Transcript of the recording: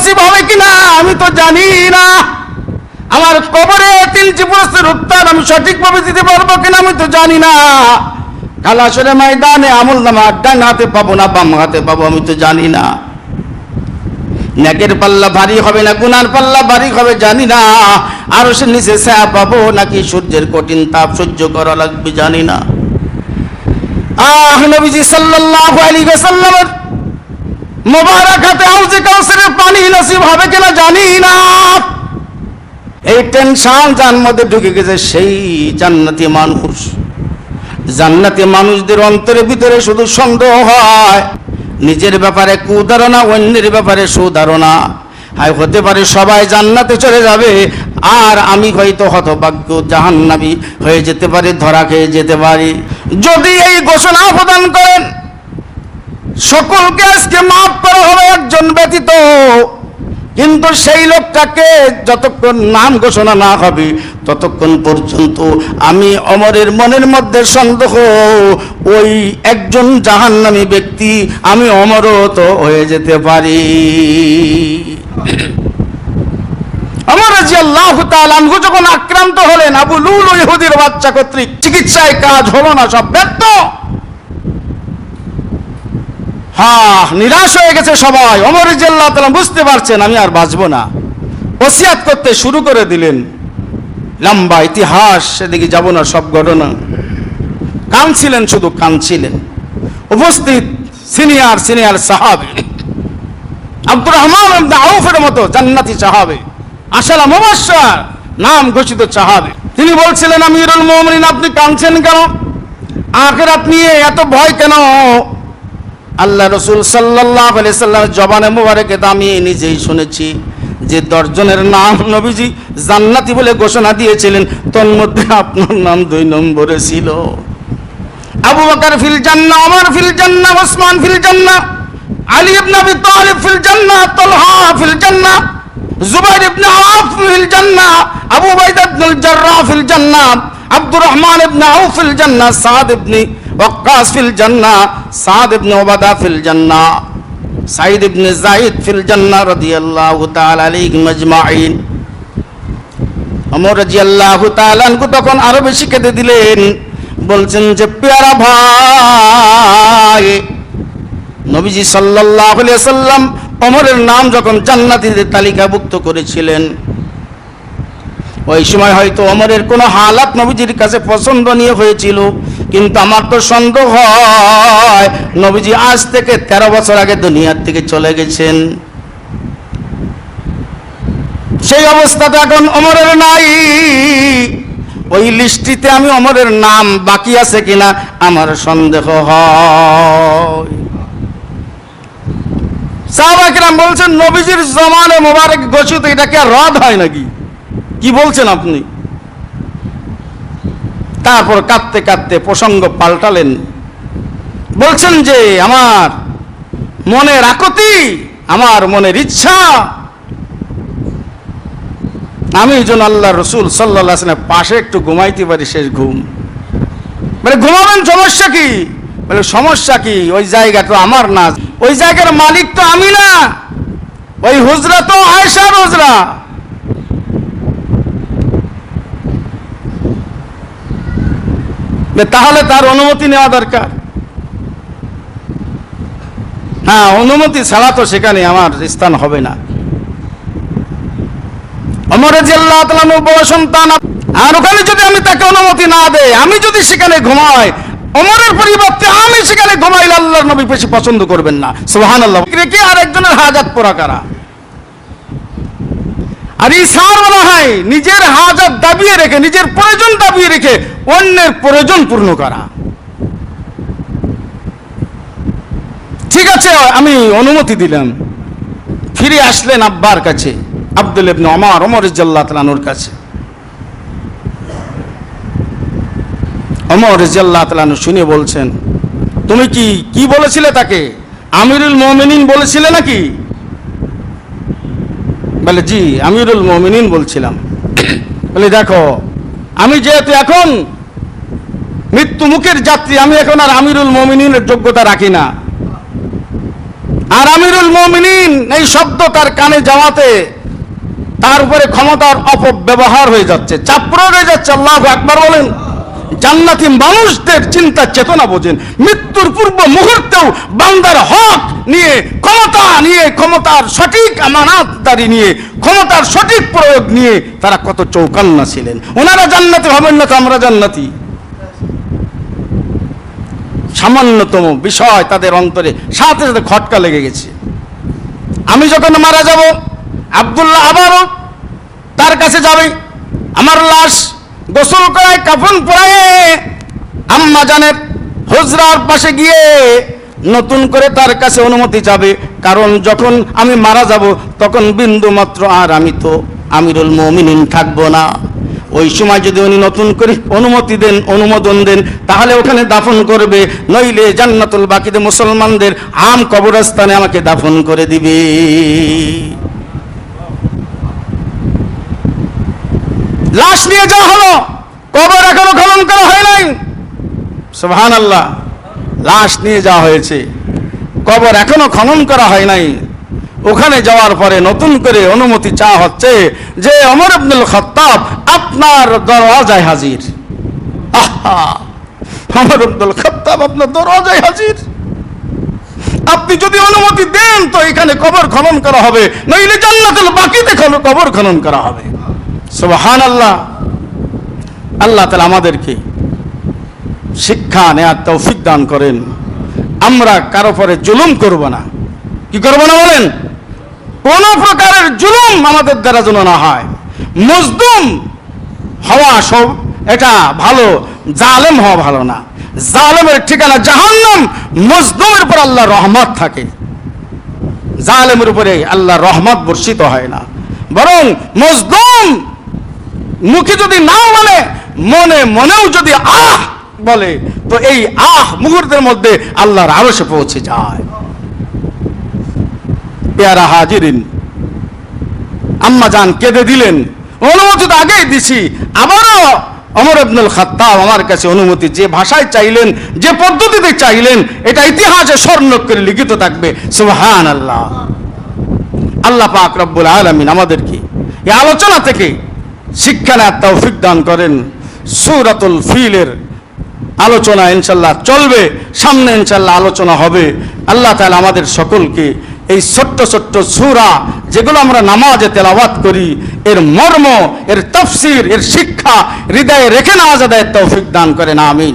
নসিব হবে কিনা আমি তো জানি না। আমার কবরে তিনটি প্রশ্নের উত্তর আমি সঠিকভাবে দিতে পারব কিনা আমি তো জানি না। কাল আসলে ময়দানে আমল নামা ডান হাতে পাবো না বাম হাতে পাবো, আমি তো জানি না। নেকের পাল্লা ভারী হবে না, গুনার পাল্লা ভারী হবে জানি না। আর সে নিচে ছায়া পাবো নাকি সূর্যের কঠিন তাপ সহ্য করা লাগবে জানি না। আহ, নবীজি সাল্লাল্লাহু আলাইহি ওয়াসাল্লামের মোবারক হাতে হাউজে কাউসারের পানি নসিব হবে কিনা জানি না। এই টেনশন যার মধ্যে ঢুকে গেছে সেই জান্নাতি মানুষ। জান্নাতি মানুষদের অন্তরের ভিতরে শুধু সন্দেহ হয়। নিজের ব্যাপারে কুধারণা অন্যের ব্যাপারে সুধারণা। হায়, হতে পারে সবাই জান্নাতে চলে যাবে, আর আমি হয়তো হতভাগ্য জাহান্নাবি হয়ে যেতে পারি, ধরা খেয়ে যেতে পারি। যদি এই ঘোষণা প্রদান করেন সকলকে আজকে মাফ করা হবে, একজন ব্যতীত। কিন্তু সেই লোকটাকে যতক্ষণ নাম ঘোষণা না হবে, ততক্ষণ পর্যন্ত আমি অমরের মনের মধ্যে সন্দেহ, ওই একজন জাহান্নামী ব্যক্তি, আমি অমরও তো হয়ে যেতে পারি। আনহু যখন আক্রান্ত হলেন, আবু লুল ইহুদির বাচ্চা কর্তৃক চিকিৎসায় কাজ হলো না, সব ব্যর্থ। হ্যাঁ নিরাশ হয়ে গেছে সবাই। অমর রাজিয়াল্লাহ তাআলা বুঝতে পারছেন, আমি আর বাঁচবো না। ওসিয়াত করতে শুরু করে দিলেন। লম্বা ইতিহাস, সেদিকে যাব না, সব ঘটনা। কাঁদছিলেন শুধু, কাঁদছিলেন। উপস্থিত সিনিয়র সিনিয়র সাহাবি। আব্দুর রহমান আউফের মতো জান্নাতি সাহাবে। আশালা মুবাশশার নাম ঘোষিত সাহাবে। তিনি বলছিলেন, আমিরুল মুমিনিন, আপনি কাঁদছেন কেন? আখিরাত নিয়ে এত ভয় কেন? আল্লাহ রসুল সাল্লাহ সাল্লামের জবানে মুবারকে আমি নিজেই শুনেছি যে দশজনের নাম নবীজি জান্নাতি বলে ঘোষণা দিয়েছিলেন, তন্মধ্যে আপনার নাম দুই নম্বরে ছিল। আবু বকর ফিল জান্নাহ, ওমর ফিল জান্নাহ, ওসমান ফিল জান্নাহ, আলী ইবনে আবি তালিব ফিল জান্নাহ, তালহা ফিল জান্নাহ, জুবাইর ইবনে আওফ ফিল জান্নাহ, আবু উবাইদা ইবনুল জাররাহ ফিল জান্নাহ, আব্দুর রহমান ইবনে আউফ ফিল জান্নাহ, সাদ ইবনে ওয়াক্কাস ফিল জান্নাহ, সাদ ইবনে ওবাদা ফিল জান্নাহ সাইদ ইবনে জাইদ ফিল জান্নাহ রাদিয়াল্লাহু তাআলা আলাইহিম আজমাইন অমর রাদিয়াল্লাহু তাআলা আনহু তখন আরও বেশি কেঁদে দিলেন, বলছেন যে, পেয়ারা ভাই, নবীজি সাল্লাল্লাহু আলাইহি সাল্লাম অমরের নাম যখন জান্নাতীদের তালিকাভুক্ত করেছিলেন ওই সময় হয়তো অমরের কোনো হালাত নবীজির কাছে পছন্দনীয় হয়েছিল, কিন্তু আমার তো সন্দেহ হয় নবীজি আজ থেকে তেরো বছর আগে দুনিয়ার থেকে চলে গেছেন। সেই অবস্থাতে এখন অমরের নাই। ওই লিস্টিতে আমি অমরের নাম বাকি আছে কিনা আমার সন্দেহ হয়। বলছেন, নবীজির জমানে মোবারক ঘোষিত এটাকে রদ হয় নাকি? কি বলছেন আপনি? তারপর কাঁদতে কাঁদতে প্রসঙ্গ পাল্টালেন। বলছেন যে, আমার মনের আকতি, আমার মনের ইচ্ছা। আমি যেন আল্লাহ রসুল সাল্লাহ পাশে একটু ঘুমাইতে পারি শেষ ঘুম। মানে ঘুমাবেন, সমস্যা কি? বলে, সমস্যা কি? ওই জায়গা তো আমার না। ওই জায়গার মালিক তো আমি না। ওই হুজরা তো আয়সার হুজরা। তাহলে তার অনুমতি নেওয়া দরকার। হ্যাঁ অনুমতি ছাড়া তো সেখানে আমার স্থান হবে না। আর ওখানে যদি আমি তাকে অনুমতি না দেই, আমি যদি সেখানে ঘুমাই অমরের পরিবর্তে আমি সেখানে ঘুমাইলে আল্লাহর নবী বেশি পছন্দ করবেন না। সুহান আল্লাহ রেখে আর একজনের হাজাত পোড়া কারা। আর ইসার বলা হয়, নিজের হাজাত দাবিয়ে রেখে, নিজের প্রয়োজন দাবিয়ে রেখে অন্যের প্রয়োজন পূর্ণ করা। ঠিক আছে, আমি অনুমতি দিলাম। ফিরে আসলেন আব্বার কাছে, আব্দুল ইবনে ওমর ওমর ইজ্জাল্লাহ তালানুর কাছে। ওমর ইজ্জাল্লাহ তালানু শুনে বলছেন, তুমি কি কি বলেছিলে তাকে? আমিরুল মোমিনিন বলেছিলে নাকি? বলে, জি, আমিরুল মোমিনিন বলছিলাম। বলে, দেখো, আমি যেহেতু এখন মৃত্যু মুখের যাত্রী, আমি এখন আর আমিরুল মোমিনিনের যোগ্যতা রাখি না। আর আমিরুল মমিনিন এই শব্দ তার কানে যাওয়াতে তার উপরে ক্ষমতার অপব্যবহার হয়ে যাচ্ছে চাপ প্রয়োগ হয়ে যাচ্ছে। আল্লাহ একবার বলেন। জান্নাতি মানুষদের চিন্তা চেতনা বোঝেন। মৃত্যুর পূর্ব মুহূর্তেও বান্দার হক নিয়ে, ক্ষমতা নিয়ে, ক্ষমতার সঠিক আমানাতদারি নিয়ে, ক্ষমতার সঠিক প্রয়োগ নিয়ে তারা কত চৌকান্না ছিলেন। ওনারা জান্নাতি হবেন না তো আমরা জান্নাতি? সামান্যতম বিষয় তাদের অন্তরে, সাথে সাথে খটকা লেগে গেছে। আমি যখন মারা যাব, আবদুল্লাহ আবারও তার কাছে যাবে, আমার লাশ গোসল করায়, কাফন পরায় আম্মা জানের হুজরার পাশে গিয়ে নতুন করে তার কাছে অনুমতি চাবে কারণ যখন আমি মারা যাব, তখন বিন্দু মাত্র আর আমি তো আমিরুল মমিনিন থাকব না। ওই সময় যদি উনি নতুন করে অনুমতি দেন, অনুমোদন দেন, তাহলে ওখানে দাফন করবে। নইলে জান্নাতুল বাকিদের মুসলমানদের আম কবরস্থানে আমাকে দাফন করে দিবে। লাশ নিয়ে যাওয়া হলো। কবর এখনও খনন করা হয় নাই। সুবহান আল্লাহ লাশ নিয়ে যাওয়া হয়েছে। কবর এখনও খনন করা হয় নাই। ওখানে যাওয়ার পরে নতুন করে অনুমতি চাওয়া হচ্ছে যে অমর আব্দুল খত্তাব আপনার দরওয়াজায় হাজির। আহা! অমর আব্দুল খত্তাব আপনার দরওয়াজায় হাজির। আপনি যদি অনুমতি দেন তো এখানে কবর খনন করা হবে, নইলে জান্নাতুল বাকিতে কবর খনন করা হবে। সুবহান আল্লাহ আল্লাহ তালা আমাদেরকে শিক্ষা নেয়ার তৌফিক দান করেন। আমরা কারও পরে জুলুম করব না। কি করব না বলেন? কোন প্রকারের জুলুম আমাদের দ্বারা যেন না হয়। মজদুম হওয়া সব, এটা ভালো, জালেম হওয়া ভালো না। জালেমের ঠিকানা জাহান্নাম, মজদুমের উপর আল্লাহ রহমত থাকে। জালেমের উপরে আল্লাহ রহমত বর্ষিত হয় না। বরং মজদুম মুখে যদি না বলে, মনে মনেও যদি আহ বলে, তো এই আহ মুহূর্তের মধ্যে আল্লাহর আরশে পৌঁছে যায়। হাজিরিন, আম্মা জান কেঁদে দিলেন, অনুমতি তো আগেই দিছি, আবারও অমর আব্দুল খাত্তাব আমার কাছে অনুমতি, যে ভাষায় চাইলেন, যে পদ্ধতিতে চাইলেন, এটা ইতিহাসে স্বর্ণ করে লিখিত থাকবে সুবহান আল্লাহ আল্লাহ পাক রব্বুল আলামিন আমাদেরকে এই আলোচনা থেকে শিক্ষা তৌফিক দান করেন। সুরাতুল ফিলের আলোচনা ইনশাল্লাহ চলবে, সামনে ইনশাল্লাহ আলোচনা হবে। আল্লাহ তাহলে আমাদের সকলকে এই ছোট্ট ছোট্ট সুরা যেগুলো আমরা নামাজে তেলাওয়াত করি, এর মর্ম, এর তফসির, এর শিক্ষা হৃদয়ে রেখে নামাজ আদায়ের তৌফিক দান করেন, আমিন।